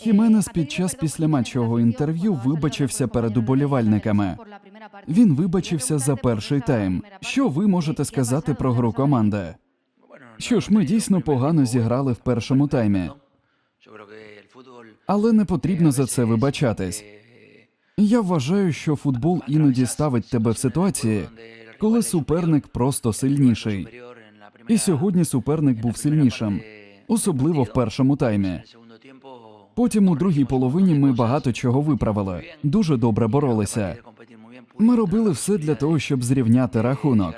Хіменес під час післяматчевого інтерв'ю вибачився перед уболівальниками. Він вибачився за перший тайм. Що ви можете сказати про гру команди? Що ж, ми дійсно погано зіграли в першому таймі, але не потрібно за це вибачатись. Я вважаю, що футбол іноді ставить тебе в ситуації, коли суперник просто сильніший. І сьогодні суперник був сильнішим, особливо в першому таймі. Потім у другій половині ми багато чого виправили, дуже добре боролися. Ми робили все для того, щоб зрівняти рахунок.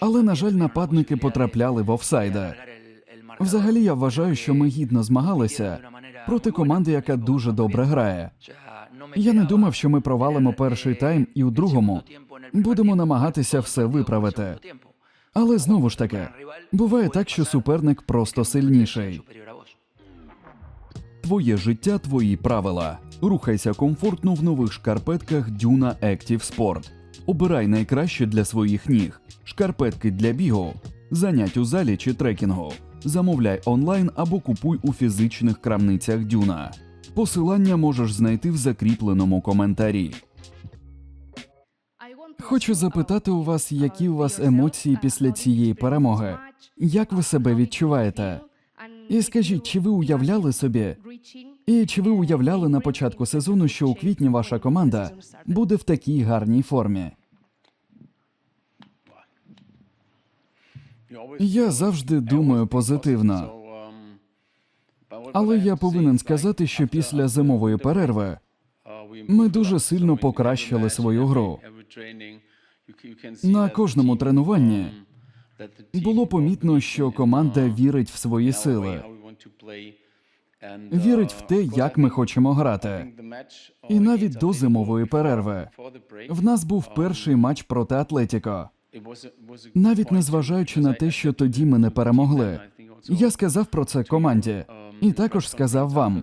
Але, на жаль, нападники потрапляли в офсайди. Взагалі, я вважаю, що ми гідно змагалися проти команди, яка дуже добре грає. Я не думав, що ми провалимо перший тайм і у другому будемо намагатися все виправити. Але знову ж таки, буває так, що суперник просто сильніший. Твоє життя, твої правила. Рухайся комфортно в нових шкарпетках Duna Active Sport. Обирай найкраще для своїх ніг. Шкарпетки для бігу, занять у залі чи трекінгу. Замовляй онлайн або купуй у фізичних крамницях Дюна. Посилання можеш знайти в закріпленому коментарі. Хочу запитати у вас, які у вас емоції після цієї перемоги. Як ви себе відчуваєте? І скажіть, чи ви уявляли собі, і чи ви уявляли на початку сезону, що у квітні ваша команда буде в такій гарній формі? Я завжди думаю позитивно. Але я повинен сказати, що після зимової перерви ми дуже сильно покращили свою гру. На кожному тренуванні було помітно, що команда вірить в свої сили, вірить в те, як ми хочемо грати. І навіть до зимової перерви в нас був перший матч проти Атлетіко. Навіть незважаючи на те, що тоді ми не перемогли. Я сказав про це команді, і також сказав вам,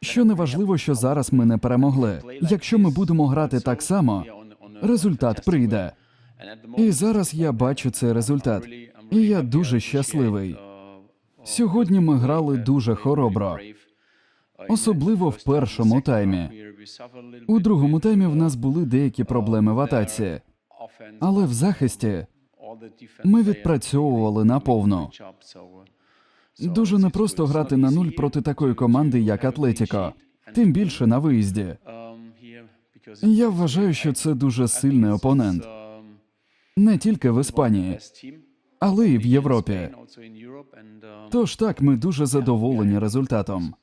що не важливо, що зараз ми не перемогли. Якщо ми будемо грати так само, результат прийде. І зараз я бачу цей результат, і я дуже щасливий. Сьогодні ми грали дуже хоробро, особливо в першому таймі. У другому таймі в нас були деякі проблеми в атаці, але в захисті ми відпрацьовували наповну. Дуже непросто грати на нуль проти такої команди, як Атлетіко, тим більше на виїзді. Я вважаю, що це дуже сильний опонент не тільки в Іспанії, але й в Європі. Тож так, ми дуже задоволені результатом.